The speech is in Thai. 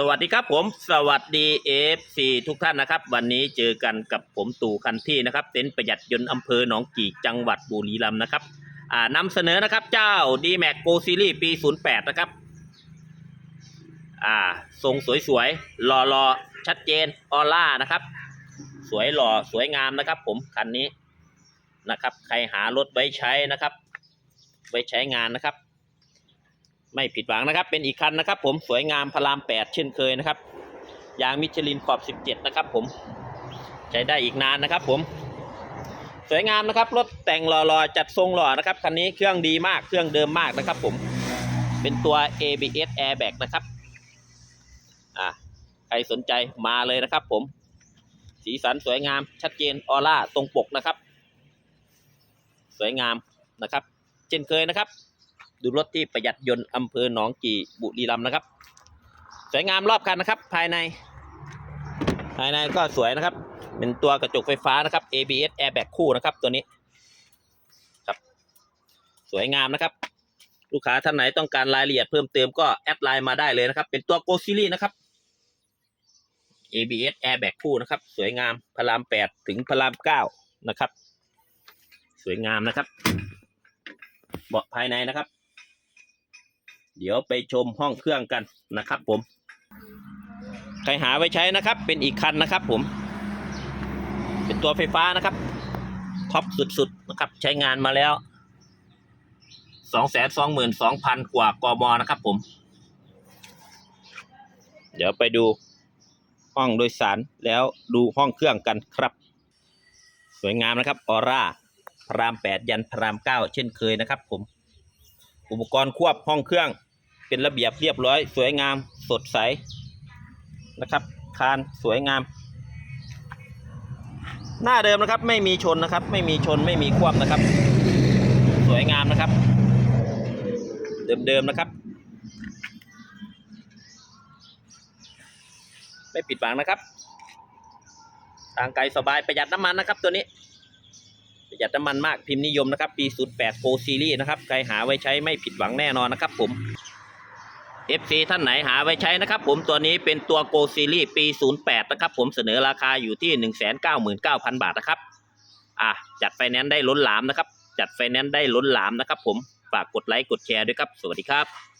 สวัสดีครับผมสวัสดีเอฟซีทุกท่านนะครับ วันนี้เจอกันกับผมตู่คันที่นะครับเต็นท์ประหยัดยนต์อำเภอหนองกี่จังหวัดบุรีรัมย์นะครับอ่านำเสนอนะครับเจ้า d m a x Go Series ปี 08 นะครับอ่าทรงสวยๆรอๆ ชัดเจนออร่านะครับ สวยหล่อสวยงามนะครับ ผมคันนี้นะครับ ใครหารถไว้ใช้นะครับ ไว้ใช้งานนะครับ ไม่ผิดหวังนะครับ เป็นอีกคันนะครับ ผมสวยงามพระรามแปดเช่นเคยนะครับยางมิชลินขอบสิบเจ็ดนะครับ ผมใช้ได้อีกนานนะครับ ผมสวยงามนะครับรถแต่งหล่อๆจัดทรงหล่อนะครับคันนี้เครื่องดีมากเครื่องเดิมมากนะครับ ผมเป็นตัว ABS airbag นะครับอ่าใครสนใจมาเลยนะครับ ผม สีสันสวยงามชัดเจนออร่าตรงปกนะครับ สวยงามนะครับ เช่นเคยนะครับ ดูรถที่ประหยัดยนต์อำเภอหนองกี่บุรีรัมย์นะครับ สวยงามรอบคันนะครับ ภายใน ภายในก็สวยนะครับ เป็นตัวกระจกไฟฟ้านะครับ ABS airbag คู่นะครับ ตัวนี้ครับ สวยงามนะครับ ลูกค้าท่านไหนต้องการรายละเอียดเพิ่มเติมก็แอดไลน์มาได้เลยนะครับ เป็นตัว Go Series นะครับ ABS airbag คู่นะครับ สวยงามพระรามแปดถึงพระรามเก้านะครับ สวยงามนะครับ เบาะภายในนะครับ เดี๋ยวไปชมห้องเครื่องกันนะครับ ผม ใครหาไว้ใช้นะครับ เป็นอีกคันนะครับ ผม เป็นตัวไฟฟ้านะครับท็อปสุดๆนะครับ ใช้งานมาแล้วสองแสนสองหมื่นสองพันกว่ากมนะครับ ผม เดี๋ยวไปดูห้องโดยสารแล้วดูห้องเครื่องกันครับ สวยงามนะครับออร่าพระรามแปดยันพระรามเก้าเช่นเคยนะครับ ผม อุปกรณ์ควบห้องเครื่อง เป็นระเบียบเรียบร้อย สวยงามสดใสนะครับ คานสวยงาม หน้าเดิมนะครับ ไม่มีชนนะครับ ไม่มีชนไม่มีควบนะครับ สวยงามนะครับ เดิมๆนะครับ ไม่ผิดหวังนะครับทางไกลสบายประหยัดน้ำมันนะครับ ตัวนี้ประหยัดน้ำมันมากพิมพ์นิยมนะครับ ปี 08 Go Series นะครับ ใครหาไว้ใช้ไม่ผิดหวังแน่นอนนะครับผม FC ท่านไหนหาไว้ใช้นะครับ ผมตัวนี้เป็นตัวโกซีรีปี 08 นะครับ ผมเสนอราคาอยู่ที่ 199,000 บาทนะครับ อะ จัดไฟแนนซ์ได้ล้นหลามนะครับ จัดไฟแนนซ์ได้ล้นหลามนะครับ ผมฝากกดไลค์กดแชร์ด้วยครับ สวัสดีครับ